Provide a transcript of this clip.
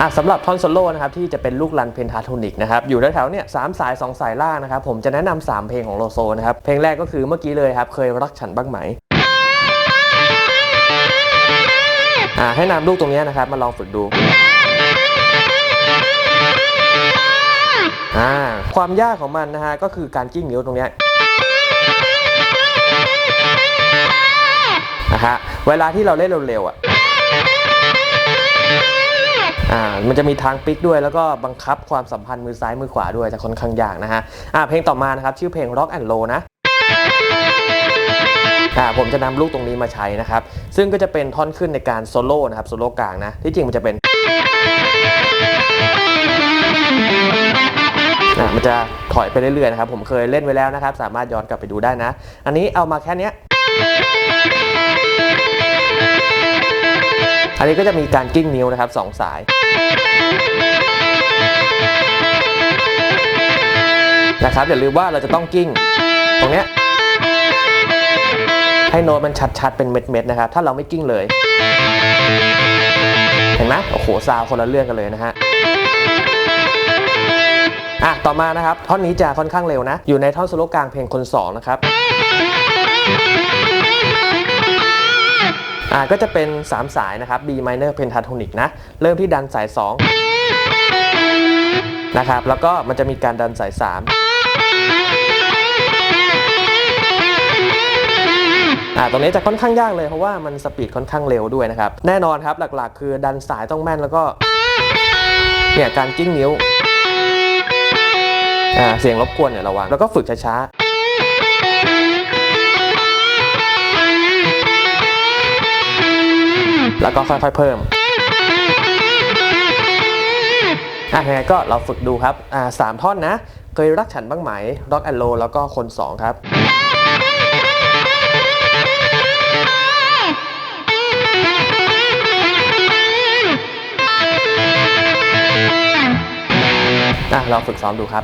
อะสำหรับท่อนโซโล่นะครับที่จะเป็นลูกรันเพนทาโทนิกนะครับอยู่แถวๆเนี่ยสามสาย 2 สายล่างนะครับผมจะแนะนำสามเพลงของโลโซนะครับเพลงแรกก็คือเมื่อกี้เลยครับเคยรักฉันบ้างไหมอะให้นำลูกตรงนี้นะครับมาลองฝึกดูอ่าความยากของมันนะฮะก็คือการกิ้งนิ้วตรงนี้นะฮะเวลาที่เราเล่นเร็วๆอะ อ่ามันจะมีทางปิกด้วยแล้วก็บังคับความสัมพันธ์มือซ้ายมือขวาด้วยจะค่อนข้างยากนะฮะอ่าเพลงต่อมานะครับชื่อเพลง Rock and Roll นะอ่าผมจะนำลูกตรงนี้มาใช้นะครับ ซึ่งก็จะเป็นท่อนขึ้นในการโซโล่นะครับโซโล่กลางนะ ที่จริงมันจะเป็นอ่ามันจะถอยไปเรื่อยๆนะครับ ผมเคยเล่นไว้แล้วนะครับ สามารถย้อนกลับไปดูได้นะ อันนี้เอามาแค่เนี้ นนี้ก็จะมีการกิ้งนิ้วนะครับสองสายนะครับอย่าลืมว่าเราจะต้องกิ้งตรงเนี้ยให้โน้ตมันชัดๆเป็นเม็ดๆนะครับ ถ้าเราไม่กิ้งเลย เห็นไหมโอ้โหซาวคนละเรื่องกันเลยนะฮะอะต่อมานะครับท่อนนี้จะค่อนข้างเร็วนะ อยู่ในท่อนโซโลกลางเพลงคนสองนะครับ อ่าก็จะเป็น 3 สายนะครับ B minor pentatonic นะ เริ่มที่ดันสาย 2 นะครับ แล้วก็มันจะมีการดันสาย 3 อ่าตรงนี้จะค่อนข้างยากเลยเพราะว่ามันสปีดค่อนข้างเร็วด้วยนะครับ แน่นอนครับหลักๆ คือดันสายต้องแม่นแล้วก็เนี่ยการกิ้งนิ้ว อ่าเสียงรบกวนเนี่ยระวังแล้วก็ฝึกช้าๆ แล้วก็ค่อยๆเพิ่มอะยังไงก็เราฝึกดูครับอ่าสามท่อนนะ เคยรักฉันบ้างไหม Rock and Roll แล้วก็คนสองครับอะเราฝึกซ้อมดูครับ